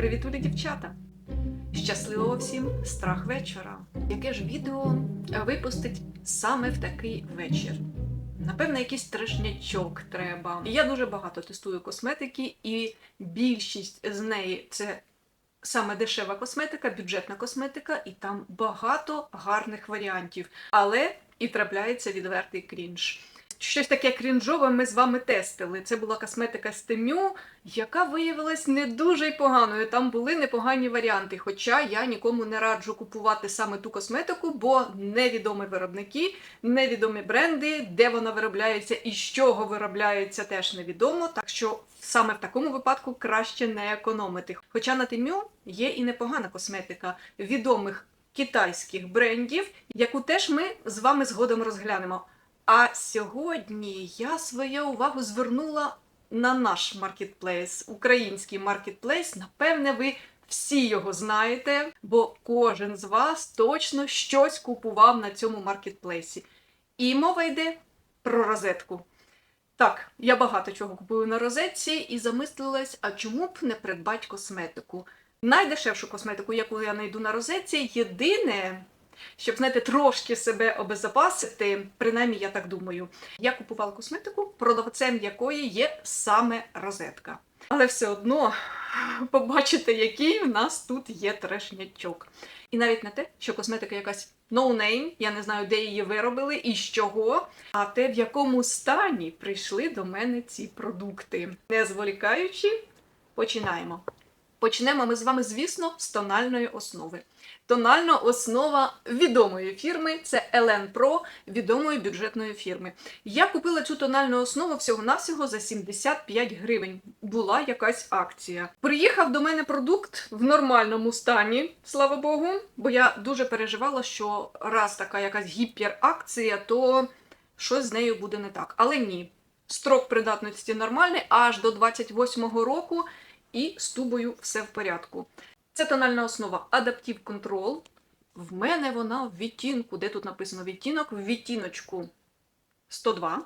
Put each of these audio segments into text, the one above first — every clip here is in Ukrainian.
Привітулі, дівчата! Щасливого всім страх вечора! Яке ж відео випустить саме в такий вечір? Напевно, якийсь трешнячок треба. Я дуже багато тестую косметики, і більшість з неї це саме дешева косметика, бюджетна косметика, і там багато гарних варіантів. Але і трапляється відвертий крінж. Щось таке крінжове ми з вами тестили. Це була косметика з Темю, яка виявилась не дуже й поганою. Там були непогані варіанти. Хоча я нікому не раджу купувати саме ту косметику, бо невідомі виробники, невідомі бренди, де вона виробляється і з чого виробляється, теж невідомо. Так що саме в такому випадку краще не економити. Хоча на Темю є і непогана косметика відомих китайських брендів, яку теж ми з вами згодом розглянемо. А сьогодні я свою увагу звернула на наш маркетплейс, український маркетплейс. Напевне, ви всі його знаєте, бо кожен з вас точно щось купував на цьому маркетплейсі. І мова йде про розетку. Так, я багато чого купую на розетці і замислилась, а чому б не придбати косметику? Найдешевшу косметику, яку я знайду на розетці, єдине, щоб знаєте, трошки себе обезопасити, принаймні я так думаю. Я купувала косметику, продавцем якої є саме розетка. Але все одно побачите, який в нас тут є трешнячок. І навіть не те, що косметика якась no-name, я не знаю, де її виробили і з чого, а те, в якому стані прийшли до мене ці продукти. Не зволікаючи, починаємо. Почнемо ми з вами, звісно, з тональної основи. Тональна основа відомої фірми це Elen Pro, відомої бюджетної фірми. Я купила цю тональну основу всього-навсього за 75 гривень. Була якась акція. Приїхав до мене продукт в нормальному стані, слава Богу, бо я дуже переживала, що раз така якась гіперакція, то щось з нею буде не так. Але ні. Строк придатності нормальний аж до 28-го року, і з тубою все в порядку. Це тональна основа Adaptive Control. В мене вона в відтінку, де тут написано відтінок, в відтіночку 102.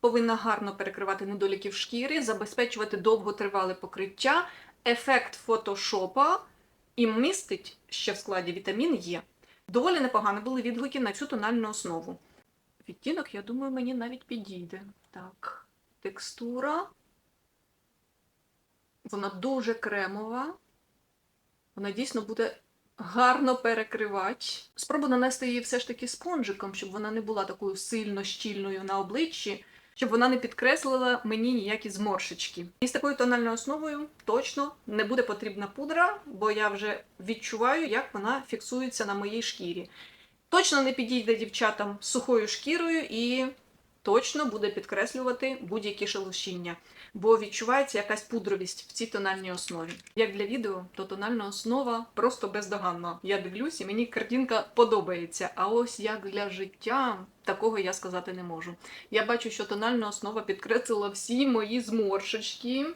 Повинна гарно перекривати недоліків шкіри, забезпечувати довготривале покриття, ефект фотошопа і містить ще в складі вітамін Е. Доволі непогані були відгуки на цю тональну основу. Відтінок, я думаю, мені навіть підійде. Так, текстура. Вона дуже кремова. Вона дійсно буде гарно перекривати. Спробую нанести її все ж таки спонжиком, щоб вона не була такою сильно щільною на обличчі, щоб вона не підкреслила мені ніякі зморшечки. І з такою тональною основою точно не буде потрібна пудра, бо я вже відчуваю, як вона фіксується на моїй шкірі. Точно не підійде дівчатам сухою шкірою і точно буде підкреслювати будь-які шелушіння бо відчувається якась пудровість в цій тональній основі. Як для відео, то тональна основа просто бездоганна. Я дивлюсь, і мені картинка подобається. А ось як для життя такого я сказати не можу. Я бачу, що тональна основа підкреслила всі мої зморшечки.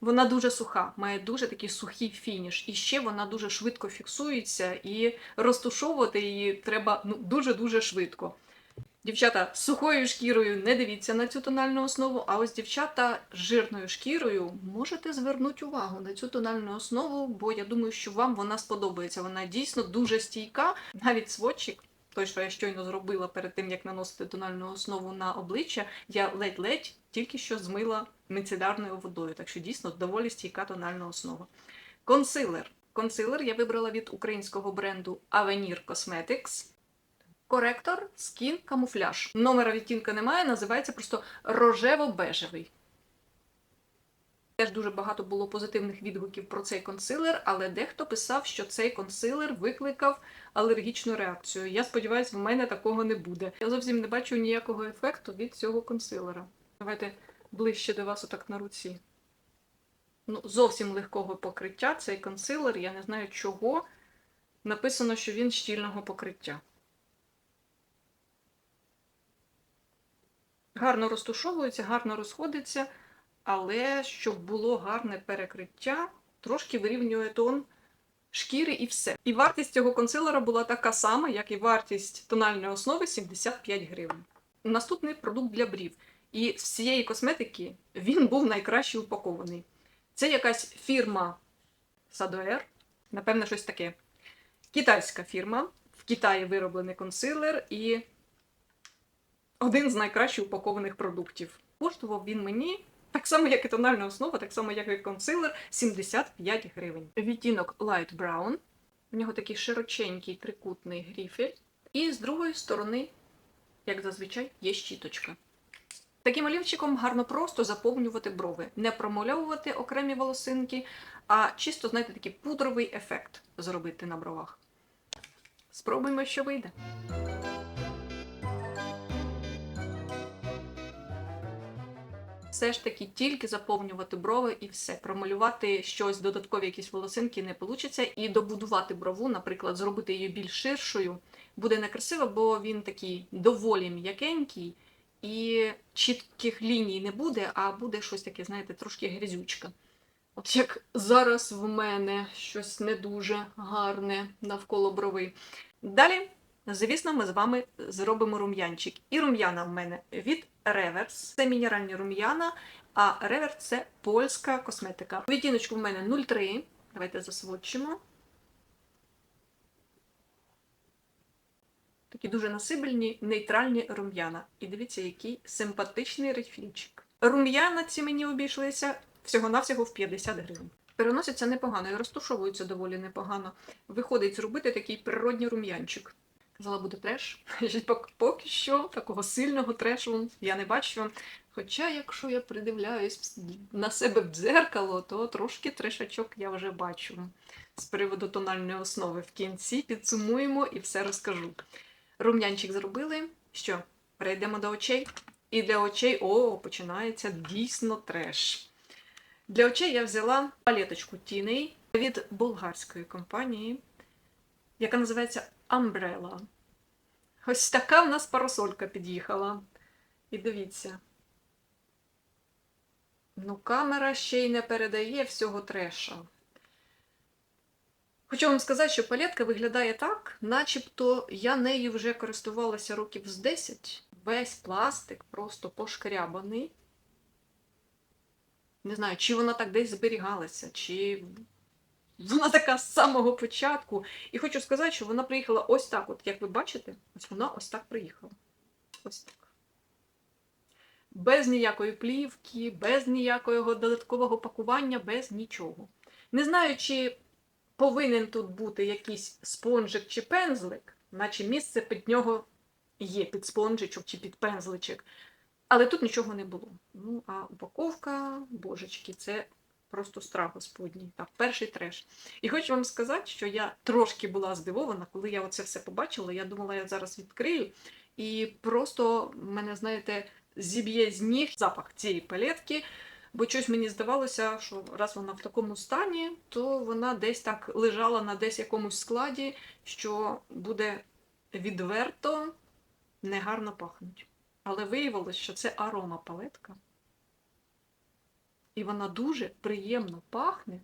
Вона дуже суха, має дуже такий сухий фініш. І ще вона дуже швидко фіксується, і розтушовувати її треба ну, дуже-дуже швидко. Дівчата з сухою шкірою не дивіться на цю тональну основу, а ось дівчата з жирною шкірою можете звернути увагу на цю тональну основу, бо я думаю, що вам вона сподобається. Вона дійсно дуже стійка. Навіть сводчик, той, що я щойно зробила перед тим, як наносити тональну основу на обличчя, я ледь-ледь тільки що змила мицелярною водою. Так що дійсно доволі стійка тональна основа. Консилер. Консилер я вибрала від українського бренду Avenir Cosmetics. Коректор Skin Camouflage. Номера відтінка немає, називається просто рожево-бежевий. Теж дуже багато було позитивних відгуків про цей консилер, але дехто писав, що цей консилер викликав алергічну реакцію. Я сподіваюся, в мене такого не буде. Я зовсім не бачу ніякого ефекту від цього консилера. Давайте ближче до вас, отак на руці. Ну, Зовсім легкого покриття цей консилер, я не знаю чого. Написано, що він щільного покриття. Гарно розтушовується, гарно розходиться, але щоб було гарне перекриття, трошки вирівнює тон шкіри і все. І вартість цього консилера була така сама, як і вартість тональної основи 75 гривень. Наступний продукт для брів. І з цієї косметики він був найкраще упакований. Це якась фірма Садоер. Напевно, щось таке. Китайська фірма. В Китаї вироблений консилер і один з найкраще упакованих продуктів. Коштував він мені так само, як і тональна основа, так само, як і консилер, 75 гривень. Відтінок Light Brown. У нього такий широченький трикутний гріфель. І з другої сторони, як зазвичай, є щіточка. Таким олівчиком гарно просто заповнювати брови, не промальовувати окремі волосинки, а чисто, знаєте, такий пудровий ефект зробити на бровах. Спробуємо, що вийде. Все ж таки тільки заповнювати брови і все. Промалювати щось, додаткові якісь волосинки не вийде. І добудувати брову, наприклад, зробити її більш ширшою, буде некрасиво, бо він такий доволі м'якенький, і чітких ліній не буде, а буде щось таке, знаєте, трошки грязючка. От як зараз в мене щось не дуже гарне навколо брови. Далі, звісно, ми з вами зробимо рум'янчик. І рум'яна в мене від Reverse. Це мінеральні рум'яна, а Reverse – це польська косметика. Відтіночку в мене 0,3. Давайте засводчимо. Такі дуже насибельні, нейтральні рум'яна. І дивіться, який симпатичний рефільчик. Рум'яна ці мені обійшлися всього-навсього в 50 гривень. Переносяться непогано і розтушовуються доволі непогано. Виходить зробити такий природній рум'янчик. Казала, буде треш. Поки що такого сильного трешу я не бачу. Хоча, якщо я придивляюсь на себе в дзеркало, то трошки трешачок я вже бачу. З приводу тональної основи в кінці підсумуємо і все розкажу. Рум'янчик зробили. Що? Перейдемо до очей. І для очей, о, починається дійсно треш. Для очей я взяла палеточку тіней від болгарської компанії, яка називається Umbrella. Ось така в нас парасолька під'їхала. І дивіться. Ну, камера ще й не передає всього треша. Хочу вам сказати, що палетка виглядає так, начебто я нею вже користувалася років з 10. Весь пластик просто пошкрябаний. Не знаю, чи вона так десь зберігалася, чи вона така з самого початку. І хочу сказати, що вона приїхала ось так. От як ви бачите, ось вона ось так приїхала. Ось так. Без ніякої плівки, без ніякого додаткового пакування, без нічого. Не знаю, чи повинен тут бути якийсь спонжик чи пензлик, наче місце під нього є під спонжичок чи під пензличок. Але тут нічого не було. Ну, а упаковка, божечки, це просто страх господній. Так, перший треш. І хочу вам сказати, що я трошки була здивована, коли я оце все побачила. Я думала, я зараз відкрию. І просто мене, знаєте, зіб'є з ніг запах цієї палетки. Бо щось мені здавалося, що раз вона в такому стані, то вона десь так лежала на десь якомусь складі, що буде відверто негарно пахнуть. Але виявилось, що це арома палетка. І вона дуже приємно пахне.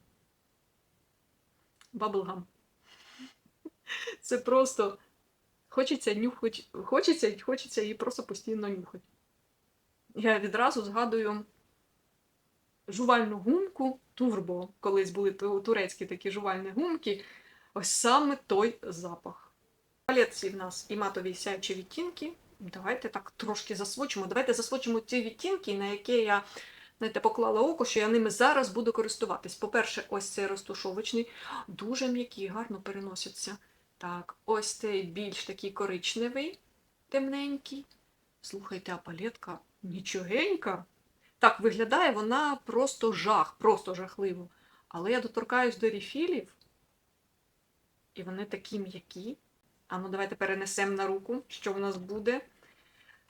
Баблгам. Це просто хочеться нюхати, хочеться, хочеться її просто постійно нюхати. Я відразу згадую жувальну гумку турбо. Колись були ту- турецькі такі жувальні гумки. Ось саме той запах. Палетці в нас і матові сяючі відтінки. Давайте так трошки засвочимо. Давайте засвочимо ті відтінки, на які я знаєте, поклала око, що я ними зараз буду користуватись. По-перше, ось цей розтушовочний, дуже м'який, гарно переноситься. Так, ось цей більш такий коричневий, темненький. Слухайте, а палетка нічогенька. Так, виглядає вона просто жах, просто жахливо. Але я доторкаюсь до рефілів, і вони такі м'які. А ну давайте перенесемо на руку, що в нас буде.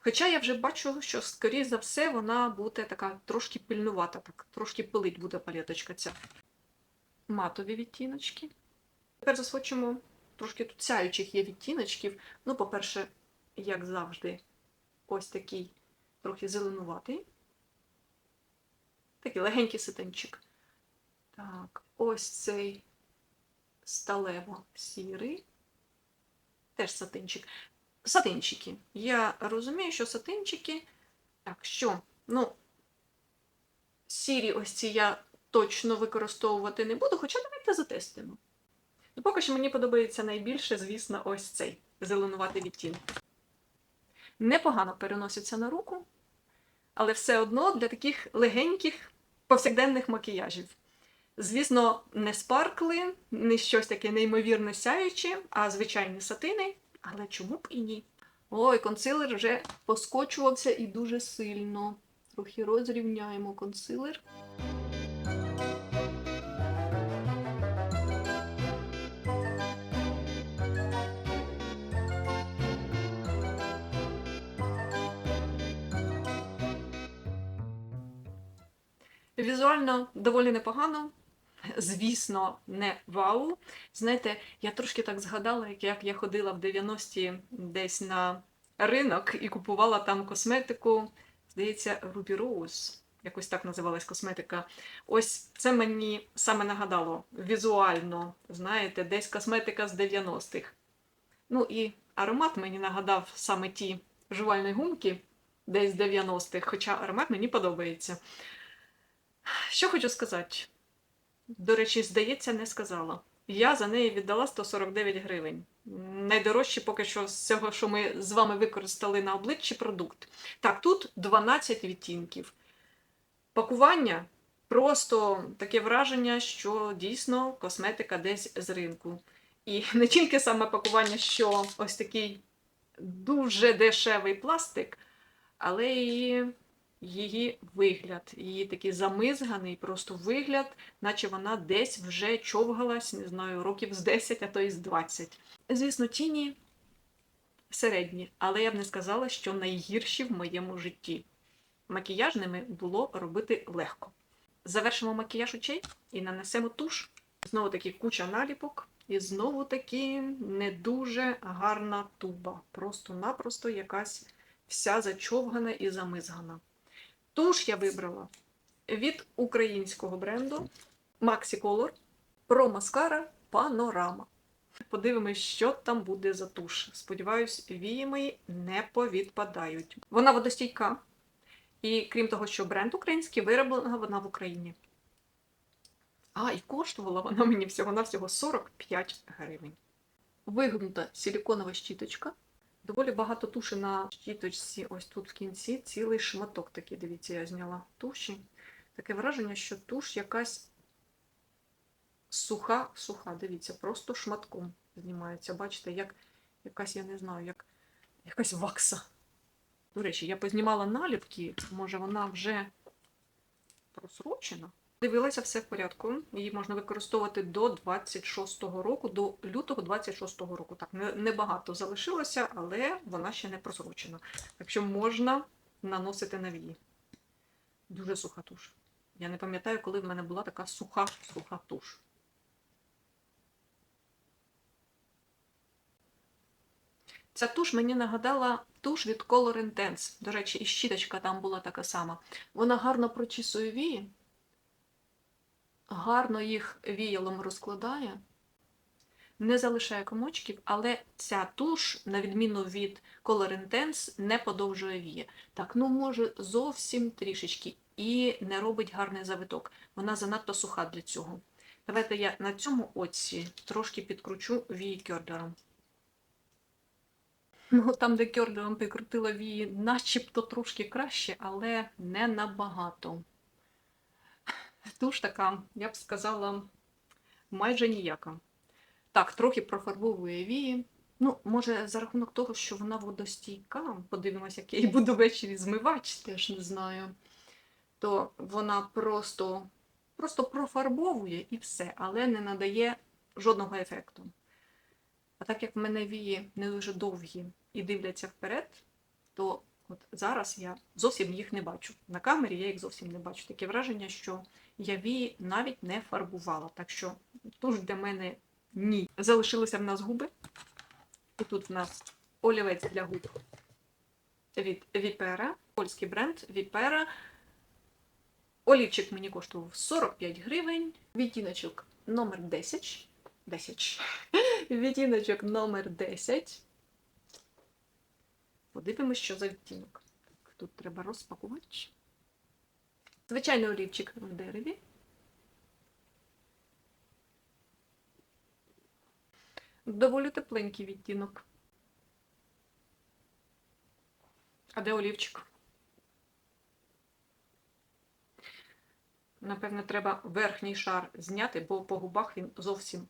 Хоча я вже бачу, що, скоріш за все, вона буде така трошки пильнувата, так, трошки пилить буде палеточка ця. Матові відтіночки. Тепер засвочимо трошки тут сяючих є відтіночків. Ну, по-перше, як завжди, ось такий трохи зеленуватий. Такий легенький ситенчик. Так, ось цей сталево-сірий. Теж сатинчик. Сатинчики. Я розумію, що сатинчики. Так, що? Ну, сірі ось ці я точно використовувати не буду, хоча давайте затестимо. Ну, поки що мені подобається найбільше, звісно, ось цей зеленуватий відтінок. Непогано переноситься на руку, але все одно для таких легеньких повсякденних макіяжів. Звісно, не спаркли, не щось таке неймовірно сяюче, а звичайні сатини, але чому б і ні? Ой, консилер вже поскочувався і дуже сильно. Трохи розрівняємо консилер. Візуально доволі непогано. Звісно, не вау. Знаєте, я трошки так згадала, як- я ходила в 90-ті десь на ринок і купувала там косметику. Здається, Ruby Rose. Якось так називалась косметика. Ось це мені саме нагадало візуально, знаєте, десь косметика з 90-х. Ну і аромат мені нагадав саме ті жувальні гумки десь з 90-х, хоча аромат мені подобається. Що хочу сказати? До речі, здається, не сказала. Я за неї віддала 149 гривень. Найдорожче поки що з цього, що ми з вами використали на обличчі продукт. Так, тут 12 відтінків. Пакування просто таке враження, що дійсно косметика десь з ринку. І не тільки саме пакування, що ось такий дуже дешевий пластик, але і її вигляд, її такий замизганий просто вигляд, наче вона десь вже човгалась, не знаю, років з 10, а то і з 20. Звісно, тіні середні, але я б не сказала, що найгірші в моєму житті. Макіяжними було робити легко. Завершимо макіяж очей і нанесемо туш. Знову таки куча наліпок. І знову таки не дуже гарна туба. Просто-напросто якась вся зачовгана і замизгана. Туш я вибрала від українського бренду Maxi Color Pro Mascara Panorama. Подивимось, що там буде за туш. Сподіваюсь, вії не повідпадають. Вона водостійка. І крім того, що бренд український, вироблена вона в Україні. А, і коштувала вона мені всього-навсього 45 гривень. Вигнута силіконова щіточка. Доволі багато туші на щіточці, ось тут в кінці, цілий шматок такий, дивіться, я зняла туші. Таке враження, що туш якась суха, суха, дивіться, просто шматком знімається. Бачите, як якась, я не знаю, як якась вакса. До речі, я познімала наліпки, може вона вже просрочена. Дивилася, все в порядку. Її можна використовувати до 26-го року, до лютого 26-го року. Так, не- небагато залишилося, але вона ще не просрочена. Так що можна наносити на вії. Дуже суха туш. Я не пам'ятаю, коли в мене була така суха, суха туш. Ця туш мені нагадала туш від Color Intense. До речі, і щіточка там була така сама. Вона гарно прочісує вії, гарно їх віялом розкладає, не залишає комочків, але ця туш, на відміну від Color Intense, не подовжує вії. Так, ну може зовсім трішечки і не робить гарний завиток. Вона занадто суха для цього. Давайте я на цьому оці трошки підкручу вії кьордером. Ну, там, де кьордером прикрутила вії, начебто трошки краще, але не набагато. Туш така, я б сказала, майже ніяка. Так, трохи профарбовує вії. Ну, може, за рахунок того, що вона водостійка, подивимося, як я її буду ввечері змивати, теж не знаю. То вона просто, просто профарбовує і все, але не надає жодного ефекту. А так як в мене вії не дуже довгі і дивляться вперед, то от зараз я зовсім їх не бачу. На камері я їх зовсім не бачу. Таке враження, що я вії навіть не фарбувала. Так що туш для мене ні. Залишилися в нас губи. І тут в нас олівець для губ від Vipera, польський бренд Vipera. Олівчик мені коштував 45 гривень. Відтіночок номер 10. 10. Відтіночок номер 10. Подивимось, що за відтінок. Тут треба розпакувати. Звичайний олівчик в дереві. Доволі тепленький відтінок. А де олівчик? Напевне, треба верхній шар зняти, бо по губах він зовсім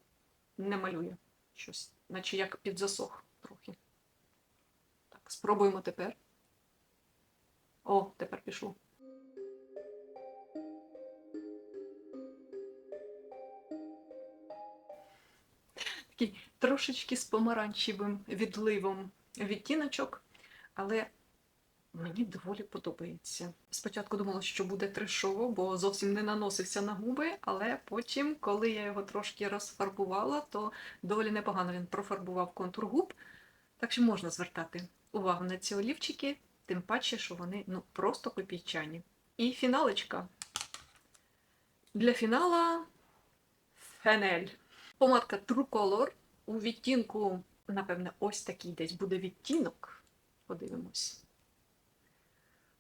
не малює щось, наче як підзасох спробуємо тепер. О, тепер пішло. Такий трошечки з помаранчевим відливом відтіночок, але мені доволі подобається. Спочатку думала, що буде трешово, бо зовсім не наносився на губи, але потім, коли я його трошки розфарбувала, то доволі непогано він профарбував контур губ. Так що можна звертати увагу на ці олівчики, тим паче, що вони ну, просто копійчані. І фіналочка. Для фінала фенель. Помадка True Color у відтінку, напевне, ось такий десь буде відтінок. Подивимось.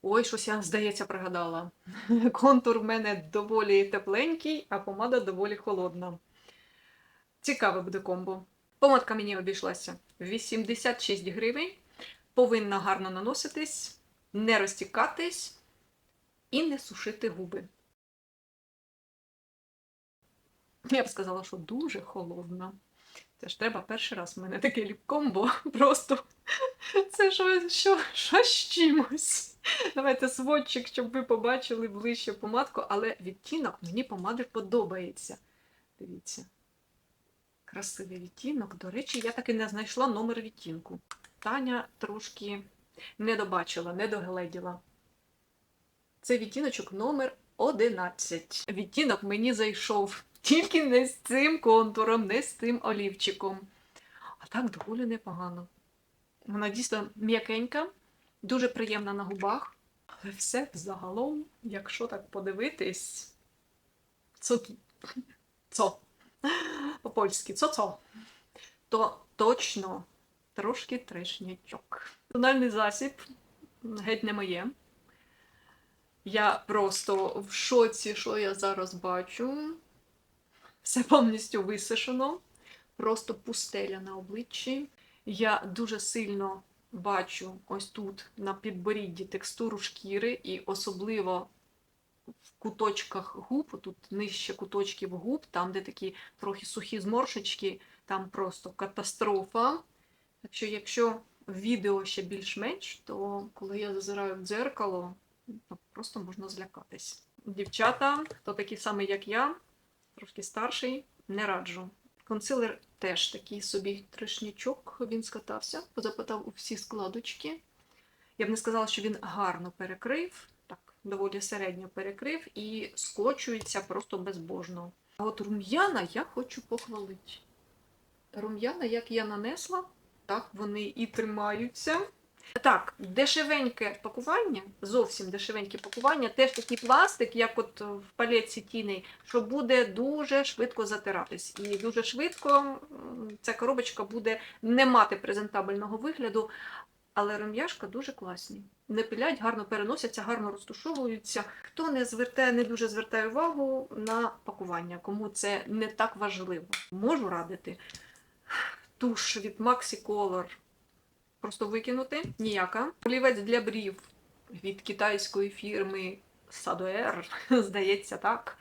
Ой, щось я, здається, пригадала. Контур в мене доволі тепленький, а помада доволі холодна. Цікаве буде комбо. Помадка мені обійшлася 86 гривень. Повинна гарно наноситись, не розтікатись і не сушити губи. Я б сказала, що дуже холодна. Це ж треба перший раз в мене таке ліпкомбо. Просто це що, що, що з чимось. Давайте сводчик, щоб ви побачили ближче помадку, але відтінок мені помади подобається. Дивіться. Красивий відтінок. До речі, я таки не знайшла номер відтінку. Таня трошки не добачила, не догледіла. Це відтіночок номер 11. Відтінок мені зайшов тільки не з цим контуром, не з цим олівчиком. А так доволі непогано. Вона дійсно м'якенька, дуже приємна на губах. Але все взагалом, якщо так подивитись, цо, цо. по-польськи цо-цо, то точно трошки трешнячок. Тональний засіб геть не моє. Я просто в шоці, що я зараз бачу. Все повністю висушено, просто пустеля на обличчі. Я дуже сильно бачу ось тут на підборідді текстуру шкіри, і особливо в куточках губ, тут нижче куточків губ, там, де такі трохи сухі зморшечки, там просто катастрофа. Так що, якщо відео ще більш-менш, то коли я зазираю в дзеркало, то просто можна злякатись. Дівчата, хто такі самі, як я, трошки старший, не раджу. Консилер теж такий собі трешнячок, він скатався, позапитав у всі складочки. Я б не сказала, що він гарно перекрив, так, доволі середньо перекрив і скочується просто безбожно. А от рум'яна я хочу похвалити. Рум'яна, як я нанесла, так вони і тримаються. Так, дешевеньке пакування, зовсім дешевеньке пакування, теж такий пластик, як от в палеці тіней, що буде дуже швидко затиратись. І дуже швидко ця коробочка буде не мати презентабельного вигляду, але рум'яшка дуже класні. Не пилять, гарно переносяться, гарно розтушовуються. Хто не звертає, не дуже звертає увагу на пакування, кому це не так важливо. Можу радити. Туш від Maxi Color просто викинути. Ніяка. Олівець для брів від китайської фірми Sadoer, здається, так.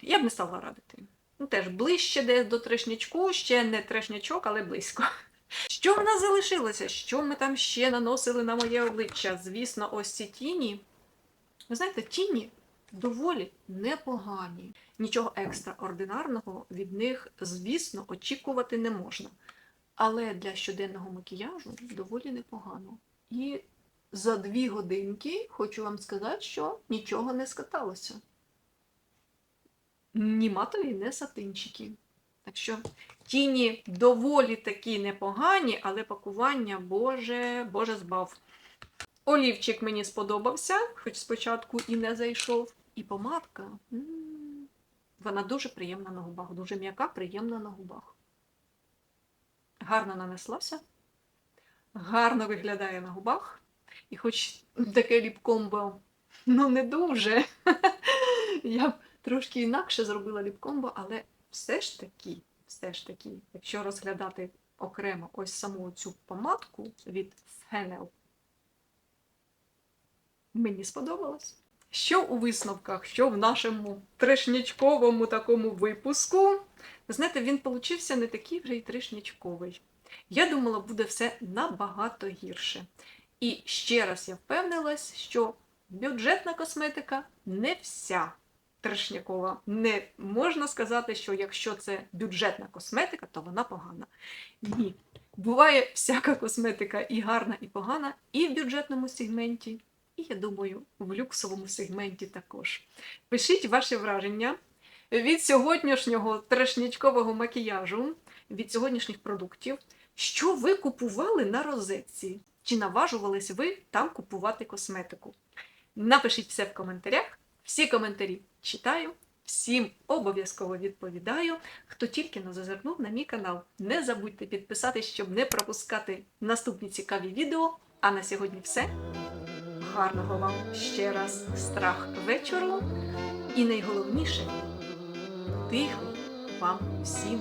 Я б не стала радити. Ну, теж ближче десь до трешнячку, ще не трешнячок, але близько. Що в нас залишилося? Що ми там ще наносили на моє обличчя? Звісно, ось ці тіні. Ви знаєте, тіні доволі непогані. Нічого екстраординарного від них, звісно, очікувати не можна. Але для щоденного макіяжу доволі непогано. І за дві годинки хочу вам сказати, що нічого не скаталося. Ні матові, ні сатинчики. Так що тіні доволі такі непогані, але пакування, боже, боже збав. Олівчик мені сподобався, хоч спочатку і не зайшов. І помадка. Вона дуже приємна на губах, дуже м'яка, приємна на губах. Гарно нанеслася, гарно виглядає на губах. І хоч таке ліпкомбо, ну не дуже. Я б трошки інакше зробила ліпкомбо, але все ж таки, все ж таки, якщо розглядати окремо ось саму цю помадку від Fenel, мені сподобалось. Що у висновках, що в нашому трешнячковому такому випуску, ви знаєте, він получився не такий вже й трешнячковий. Я думала, буде все набагато гірше. І ще раз я впевнилась, що бюджетна косметика не вся трешнякова. Не можна сказати, що якщо це бюджетна косметика, то вона погана. Ні. Буває всяка косметика і гарна, і погана, і в бюджетному сегменті, і я думаю, в люксовому сегменті також. Пишіть ваші враження від сьогоднішнього трешнячкового макіяжу, від сьогоднішніх продуктів. Що ви купували на розетці? Чи наважувались ви там купувати косметику? Напишіть все в коментарях. Всі коментарі читаю, всім обов'язково відповідаю. Хто тільки не зазирнув на мій канал, не забудьте підписатись, щоб не пропускати наступні цікаві відео. А на сьогодні все. Гарного вам ще раз страх вечору. І найголовніше тихо вам всім